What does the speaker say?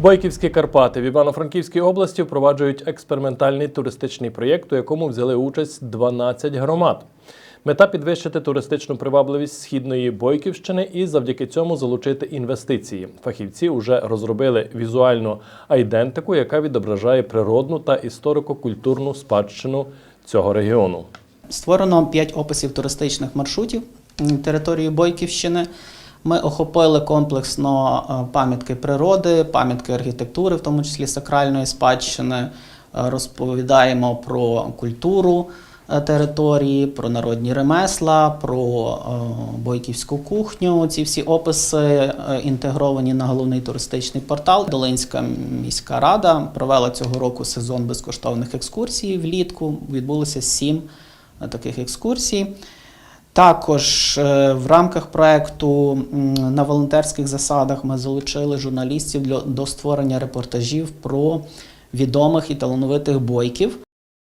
Бойківські Карпати в Івано-Франківській області впроваджують експериментальний туристичний проєкт, у якому взяли участь 12 громад. Мета підвищити туристичну привабливість східної Бойківщини і завдяки цьому залучити інвестиції. Фахівці вже розробили візуальну айдентику, яка відображає природну та історико-культурну спадщину цього регіону. Створено 5 описів туристичних маршрутів території Бойківщини. Ми охопили комплексно е, пам'ятки природи, пам'ятки архітектури, в тому числі сакральної спадщини. Е, Розповідаємо про культуру е, території, про народні ремесла, про бойківську кухню. Ці всі описи інтегровані на головний туристичний портал. Долинська міська рада провела цього року сезон безкоштовних екскурсій влітку. Відбулося сім таких екскурсій. Також е, в рамках проекту на волонтерських засадах ми залучили журналістів для, до створення репортажів про відомих і талановитих бойків.